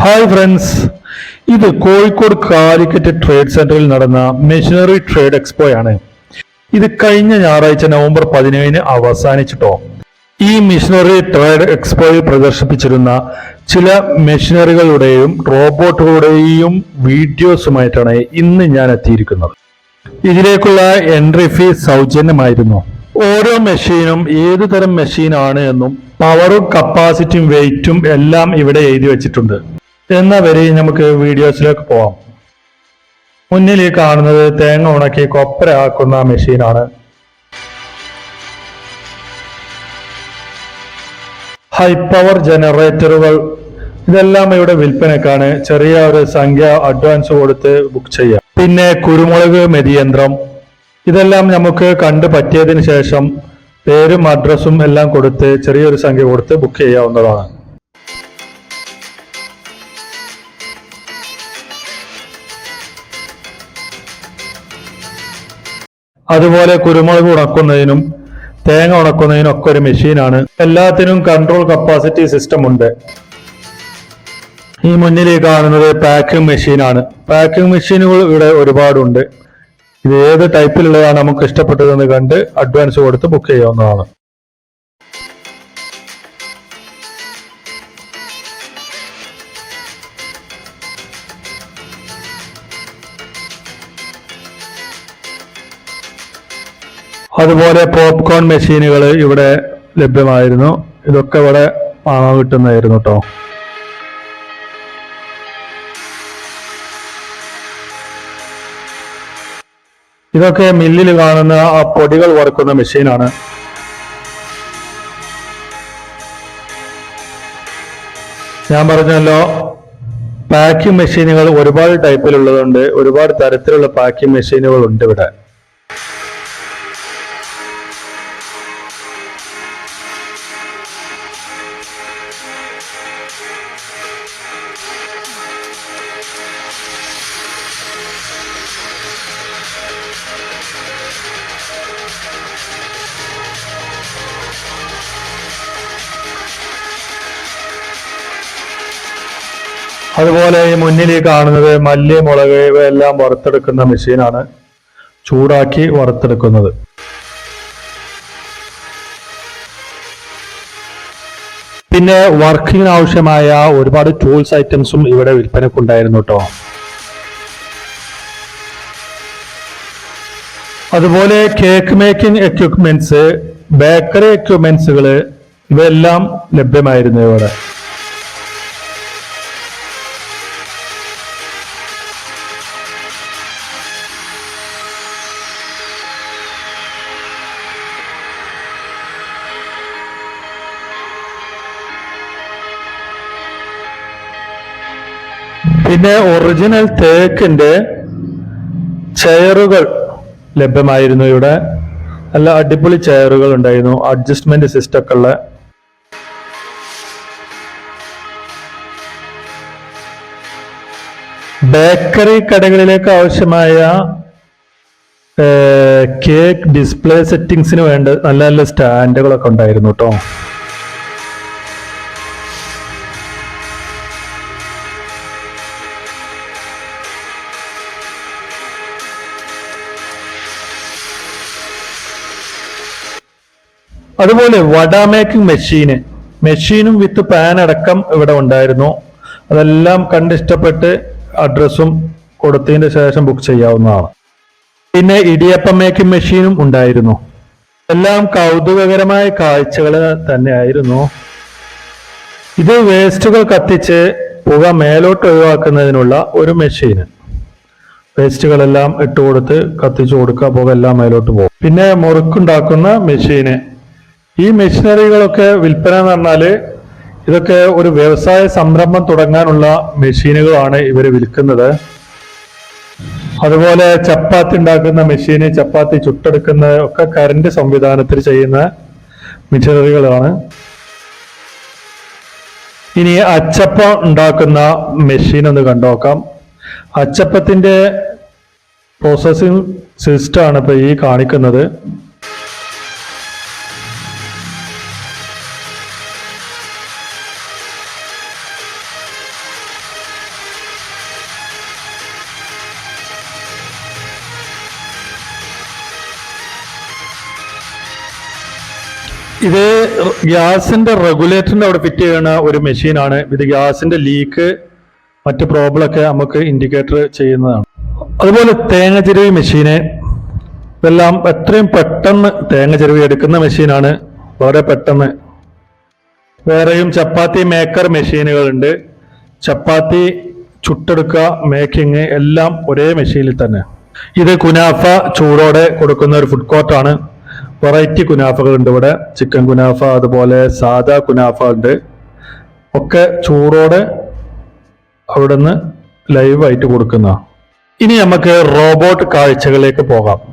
Hi friends ഇത് Kozhikode Calicut trade സെന്ററിൽ നടന്ന മെഷീനറി ട്രേഡ് എക്സ്പോ ആണ് ഇത് കഴിഞ്ഞ ഞായറാഴ്ച നവംബർ പതിനേഴിന് അവസാനിച്ചിട്ടോ. ഈ മെഷീനറി ട്രേഡ് എക്സ്പോയിൽ പ്രദർശിപ്പിച്ചിരുന്ന ചില മെഷീനറികളുടെയും റോബോട്ടുകളുടെയും വീഡിയോസുമായിട്ടാണ് ഇന്ന് ഞാൻ എത്തിയിരിക്കുന്നത്. ഇതിലേക്കുള്ള എൻട്രി ഫീ സൗജന്യമായിരുന്നു. ഓരോ മെഷീനും ഏതു തരം മെഷീനാണ് എന്നും പവറും കപ്പാസിറ്റിയും വെയിറ്റും എല്ലാം ഇവിടെ എഴുതി വെച്ചിട്ടുണ്ട്. എന്ന വരെ നമുക്ക് വീഡിയോസിലേക്ക് പോവാം. മുന്നിൽ ഈ കാണുന്നത് തേങ്ങ ഉണക്കി കൊപ്ര കൊപ്പരയാക്കുന്ന മെഷീനാണ്. ഹൈ പവർ ജനറേറ്ററുകൾ ഇതെല്ലാം ഇവിടെ വിൽപ്പനക്കാണ്. ചെറിയ ഒരു സംഖ്യ അഡ്വാൻസ് കൊടുത്ത് ബുക്ക് ചെയ്യാം. പിന്നെ കുരുമുളക് മെതിയന്ത്രം. ഇതെല്ലാം നമുക്ക് കണ്ടു പറ്റിയതിന് ശേഷം പേരും അഡ്രസ്സും എല്ലാം കൊടുത്ത് ചെറിയൊരു സംഖ്യ കൊടുത്ത് ബുക്ക് ചെയ്യാവുന്നതാണ്. അതുപോലെ കുരുമുളക് ഉണക്കുന്നതിനും തേങ്ങ ഉണക്കുന്നതിനും ഒക്കെ ഒരു മെഷീനാണ്. എല്ലാത്തിനും കൺട്രോൾ കപ്പാസിറ്റി സിസ്റ്റം ഉണ്ട്. ഈ മുന്നിൽ കാണുന്നത് പാക്കിംഗ് മെഷീനാണ് പാക്കിംഗ് മെഷീനുകൾ ഇവിടെ ഒരുപാടുണ്ട്. ഇത് ഏത് ടൈപ്പിലുള്ളതാണ് നമുക്ക് ഇഷ്ടപ്പെട്ടതെന്ന് കണ്ട് അഡ്വാൻസ് കൊടുത്ത് ബുക്ക് ചെയ്യാവുന്നതാണ്. അതുപോലെ പോപ്കോൺ മെഷീനുകൾ ഇവിടെ ലഭ്യമായിരുന്നു. ഇതൊക്കെ ഇവിടെ വാങ്ങാൻ കിട്ടുന്നതായിരുന്നു കേട്ടോ ഇതൊക്കെ മില്ലിൽ കാണുന്ന ആ പൊടികൾ വറുക്കുന്ന മെഷീനാണ് ഞാൻ പറഞ്ഞല്ലോ പാക്കിംഗ് മെഷീനുകൾ ഒരുപാട് ടൈപ്പിലുള്ളതുണ്ട് ഒരുപാട് തരത്തിലുള്ള പാക്കിംഗ് മെഷീനുകൾ ഉണ്ട് ഇവിടെ. അതുപോലെ ഈ മുന്നിൽ കാണുന്നത് മല്ലി മുളക് ഇവയെല്ലാം വറുത്തെടുക്കുന്ന മെഷീനാണ് ചൂടാക്കി വറുത്തെടുക്കുന്നത്. പിന്നെ വർക്കിങ്ങിന് ആവശ്യമായ ഒരുപാട് ടൂൾസ് ഐറ്റംസും ഇവിടെ വിൽപ്പനക്കുണ്ടായിരുന്നു കേട്ടോ. അതുപോലെ കേക്ക് മേക്കിംഗ് എക്യുപ്മെന്റ്സ് ബേക്കറി എക്യുപ്മെന്റ്സുകൾ ഇവയെല്ലാം ലഭ്യമായിരുന്നു ഇവിടെ. പിന്നെ ഒറിജിനൽ തേക്കിന്റെ ചെയറുകൾ ലഭ്യമായിരുന്നു ഇവിടെ. നല്ല അടിപൊളി ചെയറുകൾ ഉണ്ടായിരുന്നു. അഡ്ജസ്റ്റ്മെന്റ് സിസ്റ്റം ഒക്കെ ഉള്ള. ബേക്കറി കടകളിലേക്ക് ആവശ്യമായ കേക്ക് ഡിസ്പ്ലേ സെറ്റിംഗ്സിന് വേണ്ട നല്ല നല്ല സ്റ്റാൻഡുകളൊക്കെ ഉണ്ടായിരുന്നു കേട്ടോ അതുപോലെ വട മേക്കിംഗ് മെഷീന്. മെഷീനും വിത്ത് പാൻ അടക്കം ഇവിടെ ഉണ്ടായിരുന്നു. അതെല്ലാം കണ്ടിഷ്ടപ്പെട്ട് അഡ്രസ്സും കൊടുത്തതിന് ശേഷം ബുക്ക് ചെയ്യാവുന്നതാണ്. പിന്നെ ഇടിയപ്പം മേക്കിംഗ് മെഷീനും ഉണ്ടായിരുന്നു. എല്ലാം കൗതുകകരമായ കാഴ്ചകൾ തന്നെയായിരുന്നു. ഇത് വേസ്റ്റുകൾ കത്തിച്ച് പുക മേലോട്ട് ഒഴിവാക്കുന്നതിനുള്ള ഒരു മെഷീൻ വേസ്റ്റുകളെല്ലാം ഇട്ട് കൊടുത്ത് കത്തിച്ചു കൊടുക്കുക പുക എല്ലാം മേലോട്ട് പോകും. പിന്നെ മുറുക്കുണ്ടാക്കുന്ന മെഷീന്. ഈ മെഷീനറികളൊക്കെ വിൽപ്പന എന്ന് പറഞ്ഞാൽ ഇതൊക്കെ ഒരു വ്യവസായ സംരംഭം തുടങ്ങാനുള്ള മെഷീനുകളാണ് ഇവർ വിൽക്കുന്നത്. അതുപോലെ ചപ്പാത്തി ഉണ്ടാക്കുന്ന മെഷീന് ചപ്പാത്തി ചുട്ടെടുക്കുന്ന ഒക്കെ കറണ്ട് സംവിധാനത്തിൽ ചെയ്യുന്ന മെഷീനറികളാണ്. ഇനി അച്ചപ്പം ഉണ്ടാക്കുന്ന മെഷീൻ ഒന്ന് കണ്ടുനോക്കാം അച്ചപ്പത്തിന്റെ പ്രോസസ്സിംഗ് സിസ്റ്റമാണ് ഇപ്പൊ ഈ കാണിക്കുന്നത്. ഇത് ഗ്യാസിന്റെ റെഗുലേറ്ററിന്റെ അവിടെ ഫിറ്റ് ചെയ്യുന്ന ഒരു മെഷീനാണ്. ഇത് ഗ്യാസിന്റെ ലീക്ക് മറ്റ് പ്രോബ്ലം ഒക്കെ നമുക്ക് ഇൻഡിക്കേറ്റർ ചെയ്യുന്നതാണ്. അതുപോലെ തേങ്ങ ചെരുവി മെഷീന്. ഇതെല്ലാം എത്രയും പെട്ടെന്ന് തേങ്ങ ചെരുവി എടുക്കുന്ന മെഷീനാണ്. വളരെ പെട്ടെന്ന്. വേറെയും ചപ്പാത്തി മേക്കർ മെഷീനുകളുണ്ട്. ചപ്പാത്തി ചുട്ടെടുക്കുക മേക്കിങ് എല്ലാം ഒരേ മെഷീനിൽ തന്നെ. ഇത് കുനാഫ ചൂടോടെ കൊടുക്കുന്ന ഒരു ഫുഡ് കോർട്ടാണ് വെറൈറ്റി കുനാഫകൾ ഉണ്ട് ഇവിടെ. ചിക്കൻ കുനാഫ അതുപോലെ സാദാ കുനാഫ ഉണ്ട്. ഒക്കെ ചൂടോടെ അവിടുന്ന് ലൈവായിട്ട് കൊടുക്കുന്ന. ഇനി നമുക്ക് റോബോട്ട് കാഴ്ചകളിലേക്ക് പോകാം.